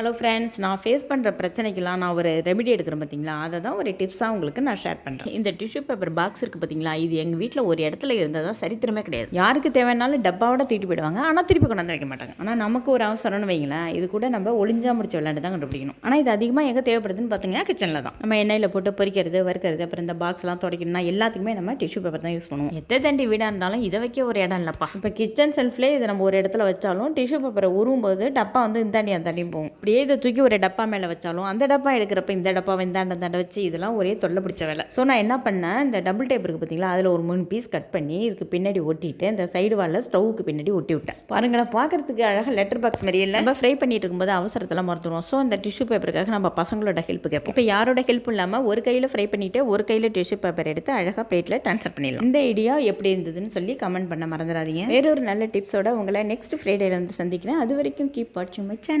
Hello friends நான் face பண்ணுற பிரச்சனைக்கெல்லாம் நான் ஒரு ரெமெடி எடுக்கிறேன் பார்த்தீங்களா அதை தான் ஒரு டிப்ஸாக உங்களுக்கு நான் ஷேர் பண்ணுறேன் இந்த டிஷ்யூ பேப்பர் பாக்ஸ் இருக்குது பார்த்தீங்களா இது எங்கள் வீட்டில் ஒரு இடத்துல இருந்தால் தான் சரித்திரமே கிடையாது. யாருக்கு தேவைனாலும் டப்பாவோட தீட்டு போயிடுவாங்க. ஆனால் திருப்பி கொண்டாந்து வைக்க மாட்டாங்க. ஆனால் நமக்கு ஒரு அவசரம்னு வைங்களேன் இது கூட நம்ம ஒளிஞ்சா முடிச்ச விளையாண்டு தான் கண்டுபிடிக்கணும். ஆனால் இது அதிகமாக எங்கே தேவைப்படுதுன்னு பார்த்தீங்கன்னா கிச்சனில் தான். நம்ம எண்ணெயில் போட்டு பொரிக்கிறது வறுக்கிறது அப்புறம் இந்த பாக்ஸ்லாம் துடைக்கணும்னா எல்லாத்துக்குமே நம்ம டிஷ்யூ பேப்பர் தான் யூஸ் பண்ணுவோம். எத்தனை தண்டி வீடாக இருந்தாலும் இதை வைக்க ஒரு இடம் இல்லைப்பா. இப்போ கிச்சன் செல்ஃப்லேயே இதை நம்ம ஒரு இடத்துல வச்சாலும் டிஷ்யூ பேப்பரை உருவும் போது டப்பா வந்து இந்த தண்ணி அந்த போகும். அப்படியே இதை தூக்கி ஒரு டப்பா மேலே வச்சாலும் அந்த டப்பா எடுக்கிறப்ப இந்த டப்பாவை இந்தாண்ட தண்டை வச்சு இதெல்லாம் ஒரே தொல்லை பிடிச்ச வேலை. ஸோ நான் என்ன பண்ணேன் இந்த டபுள் டேப் இருக்குது பார்த்தீங்களா அதில் ஒரு மூணு பீஸ் கட் பண்ணி இதுக்கு பின்னாடி ஒட்டிட்டு இந்த சைடு வாலில் ஸ்டவ்வுக்கு பின்னாடி ஒட்டி விட்டேன். பாருங்களேன் பார்க்கறதுக்கு அழகாக லெட்டர் பாக்ஸ் மாதிரி இல்லை. நம்ம ஃப்ரை பண்ணிட்டு இருக்கும்போது அவசரத்தில் மறந்துடுவோம். ஸோ அந்த டிஷ்யூ பேப்பருக்காக நம்ம பசங்களோட ஹெல்ப் கேட்போம் இப்போ யாரோட ஹெல்ப் இல்லாமல் ஒரு கையில் ஃப்ரை பண்ணிட்டு ஒரு கையில் டிஷ்யூ பேப்பர் எடுத்து அழகாக பிளேட்டில் ட்ரான்ஸ்ஃபர் பண்ணிடலாம். இந்த ஐடியா எப்படி இருந்ததுன்னு சொல்லி கமெண்ட் பண்ண மறந்துடாதீங்க. வேற ஒரு நல்ல டிப்ஸோட உங்களை நெக்ஸ்ட் ஃப்ரைடேல வந்து சந்திக்கிறேன். அது வரைக்கும் கீப் வாட்சிங் மை சேனல்